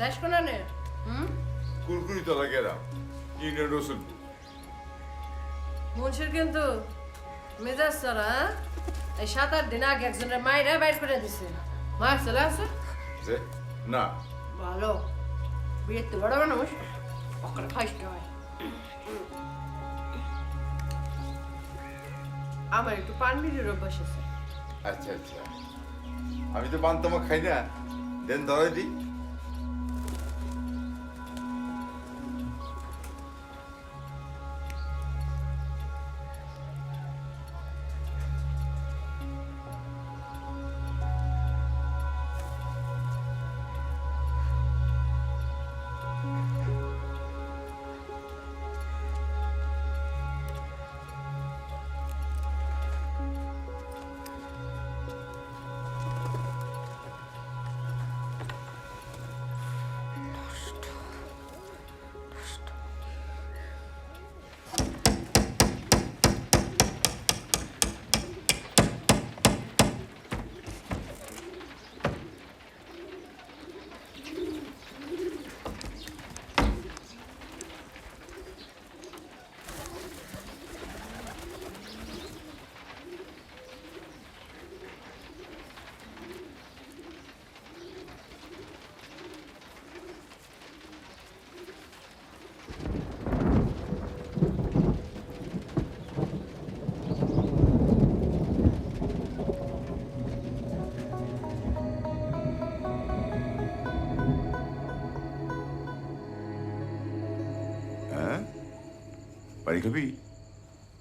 দেশ কোনানে হুম কুরকুরি তলা গেরাম ইউনিয়ন রসুলপুর মুন্সির কিন্তু মেজাজ সারা হ্যাঁ? এই সাত আট দিন আগে একজনের মায়েরা বাইর করে দিছে। মায়ের চলে আসছে? যে না। ভালো। বিয়ের তো বড় মানুষ। ওখানে খাইতে হয় আমার একটু পান বিড়ির অভ্যাস আছে। আচ্ছা আচ্ছা। আমি তো পান তামাক খাই না। দেন ধরাই দিই।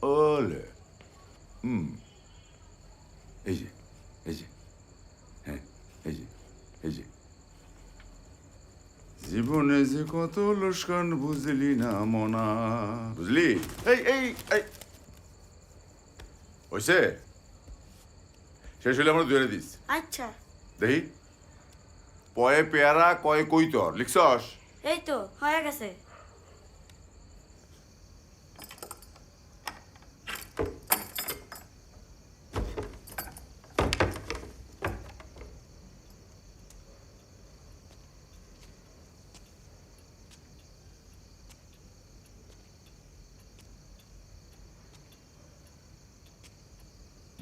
ওলে। হুম। এই যে এই যে। হ্যাঁ এই যে এই যে। জীবনে যে কত লোসকান বুঝলি না মনা। বুঝলি? এই এই এই। হয়েছে শেষ হলে আমরা দিস। আচ্ছা। দেখি। পয়ে পেয়ারা কয়ে কৈতর। লিখছস? এই তো হয়ে গেছে।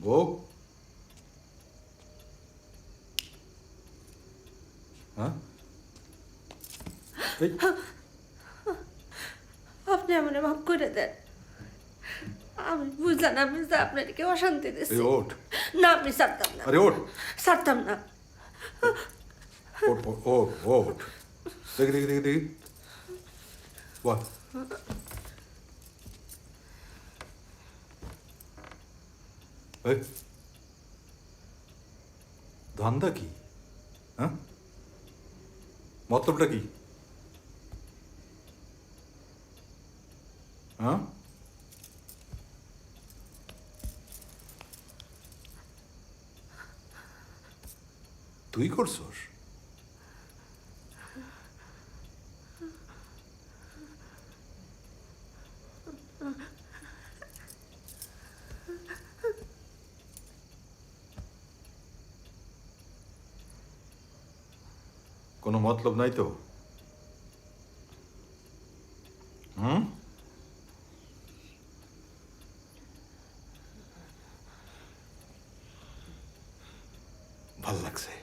বউ হ্যাঁ? আপনি আমার মাফ করে দেন। আমি বুঝলাম আমি যে আপনাকে অশান্তি দিচ্ছি ওঠ। না আপনি ছাড়তাম না। আরে ওঠ। ছাড়তাম না। ওঠ, ওঠ ওঠ দেখি দেখি দেখি দেখি। বল ধান্দা কি? হ্যাঁ? মতলবটা কি? হ্যাঁ? তুই করছস? কোনো মতলব নাই তো? হুম? ভালো লাগছে।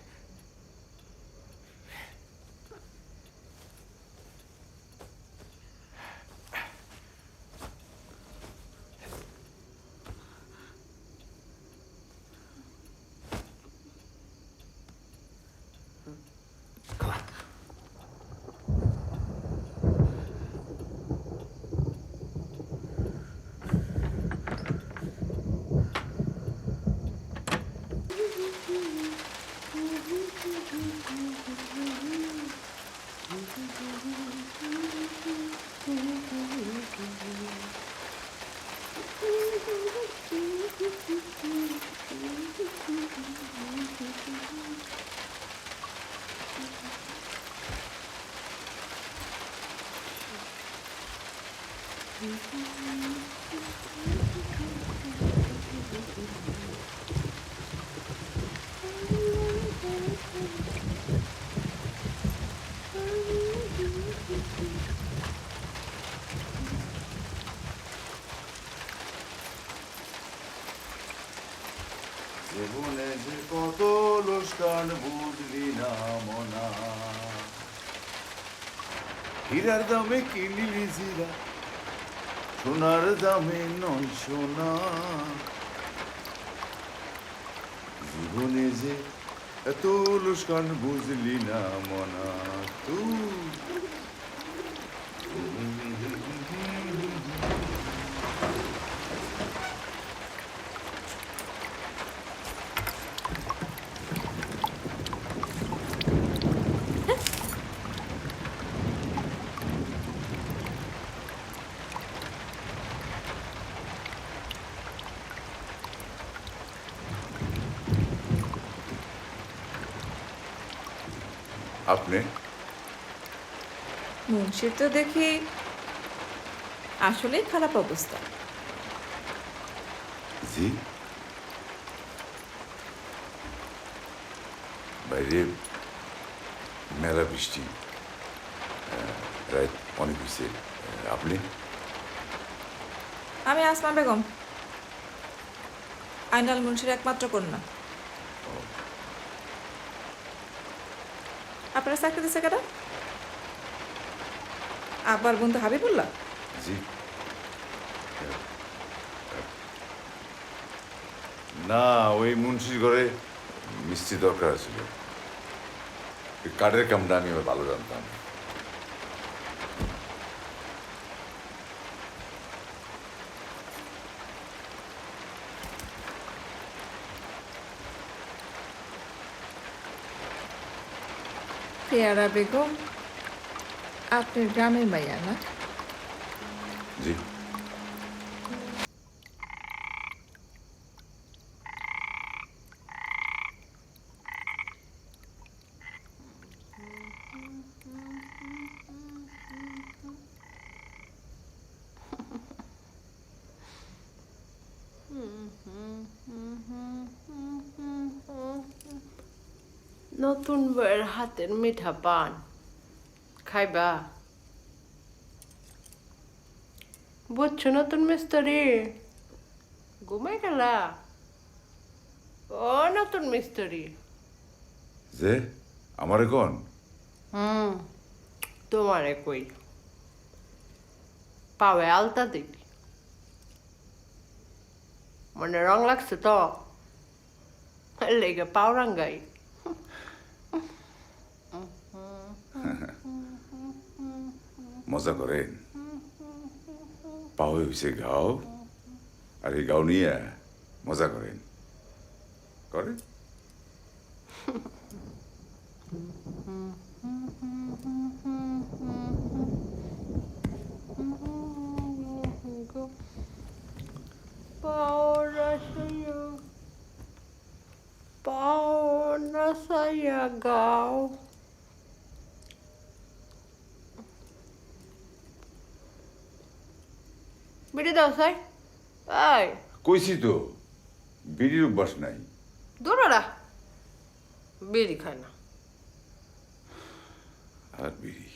Zebunezi kotoluş kalbud vinamona Hirer demek zira সোনার দামে নয় সোনা। জীবনে যে এত লুস্কান বুঝলি না মনা তুই আপনি? মুন্সির তো দেখি আসলেই খারাপ অবস্থা। জি। বাইরে মেলা বৃষ্টি রাত অনেক হয়েছে আপনি? আমি আসমা বেগম। আইনাল মুন্সির একমাত্র কন্যা। আপনারা চাকরি দিচ্ছে কেন? আবার বন্ধু হাবিবুল্লাহ জি। না, ওই মুন্সির ঘরে মিষ্টি দরকার ছিল। কাঠের কামটা আমি ভালো জানতাম। পেয়ারা বেগম আপনার গ্রামের মাইয়া না জি নতুন বউয়ের হাতের মিঠা পান। খাইবা। বুঝছ নতুন মিস্তরি? ঘুমাই গেলা? ও নতুন মিস্তরি। যে আমারে কোন? হুম তোমারে কই। পাওয়ে আলতা দিবি। মনে রং লাগছে তো? লেগে পাও রাঙ্গাই মজা করেন পাওয়ে হয়েছে গাও আর এই গাও নিয়ে মজা করেন করেন Paula Paula বিড়ি দাও স্যার। এই। কইছি তো বিড়ির অভ্যাস নাই। দূর বেড়া খায় না। আর বিড়ি।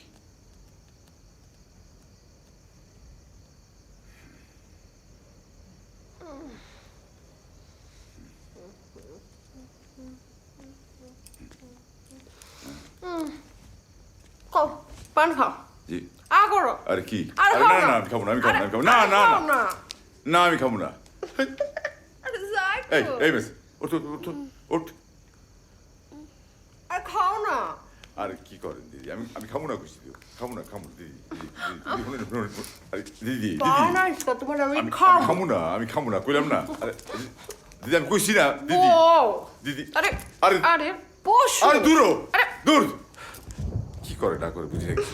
খাও পান খাও। করো আর কি আরে না না না। আমি খাব না আমি খাব না আমি খাব না না না না না আমি খাব না এই এই বেশ ওঠ ওঠ, ওঠ আরে খাও না আরে কি করেন দিদি আমি আমি খাব না খুশি দিও খাব না খাব দিদি দিদি, না আমি খাব না আমি খাব না কইলাম না আরে দিদি আমি কইছি না দিদি দিদি আরে আরে আরে দূর আরে দূর কি করে না করে বুঝি রেখেছি